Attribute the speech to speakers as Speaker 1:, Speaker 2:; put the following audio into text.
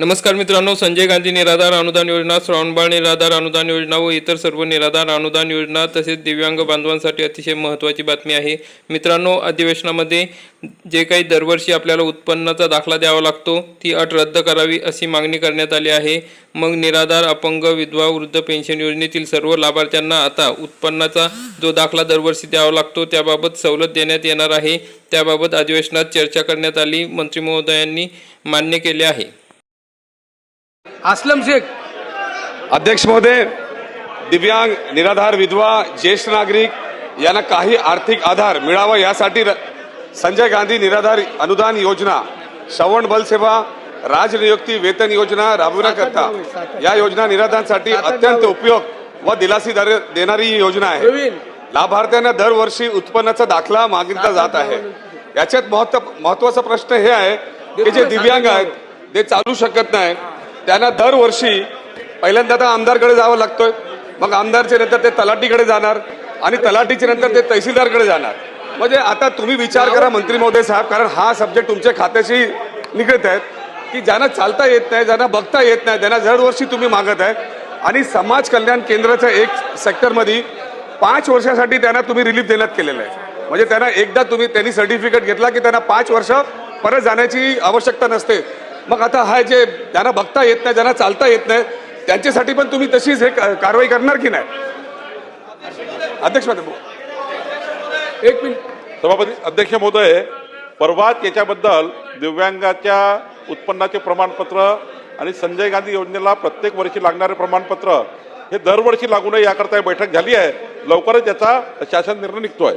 Speaker 1: नमस्कार मित्रांनो संजय गांधी निराधार अनुदान योजना श्रावणबाळ निराधार अनुदान योजना व इतर सर्व निराधार अनुदान योजना तसेच दिव्यांग बांधवांसाठी अतिशय महत्त्वाची बातमी आहे. मित्रांनो अधिवेशनामध्ये जे काही दरवर्षी आपल्याला उत्पन्नाचा दाखला द्यावा लागतो ती अट रद्द करावी अशी मागणी करण्यात आली आहे. मग निराधार अपंग विधवा वृद्ध पेन्शन योजनेतील सर्व लाभार्थ्यांना आता उत्पन्नाचा जो दाखला दरवर्षी द्यावा लागतो त्याबाबत सवलत देण्यात येणार आहे. त्याबाबत अधिवेशनात चर्चा करण्यात आली मंत्री महोदयांनी मान्य केले आहे.
Speaker 2: असलम शेख।
Speaker 3: अध्यक्ष महोदय दिव्यांग निराधार विधवा ज्येष्ठ नागरिक यांना काही आर्थिक आधार मिळावा यासाठी संजय गांधी निराधार अनुदान योजना श्रवण बलसेवा राजनियुक्ती वेतन योजना राबवण्याकरता या योजना निराधारांसाठी अत्यंत उपयोग व दिलासी देणारी ही योजना आहे. लाभार्थ्यांना दरवर्षी उत्पन्नाचा दाखला मागितला जात आहे. याच्यात महत्त्व महत्त्वाचा प्रश्न हे आहे की जे दिव्यांग आहेत ते चालू शकत नाही त्यांना दरवर्षी पहिल्यांदा तर आमदारकडे जावं लागतोय. मग आमदारच्या नंतर ते तलाटीकडे जाणार आणि तलाटीचे नंतर ते तहसीलदारकडे जाणार. म्हणजे आता तुम्ही विचार करा मंत्री महोदय साहेब कारण हा सब्जेक्ट तुमच्या खात्याशी निगडीत आहेत की ज्यांना चालता येत नाही ज्यांना बघता येत नाही त्यांना दरवर्षी तुम्ही मागत आहे. आणि समाज कल्याण केंद्राच्या एक सेक्टरमध्ये पाच वर्षासाठी त्यांना तुम्ही रिलीफ देण्यात केलेलं आहे. म्हणजे त्यांना एकदा तुम्ही त्यांनी सर्टिफिकेट घेतला की त्यांना पाच वर्ष परत जाण्याची आवश्यकता नसते. मग आता हा जे ज्यांना बघता येत नाही ज्यांना चालता येत नाही त्यांच्यासाठी पण तुम्ही तशीच हे कारवाई करणार की नाही? अध्यक्ष महोदय
Speaker 2: एक मिनिट.
Speaker 4: सभापती अध्यक्ष महोदय परवाच याच्याबद्दल दिव्यांगाच्या उत्पन्नाचे प्रमाणपत्र आणि संजय गांधी योजनेला प्रत्येक वर्षी लागणारे प्रमाणपत्र हे दरवर्षी लागू नये याकरता बैठक झाली आहे. लवकरच याचा शासन निर्णय निघतो आहे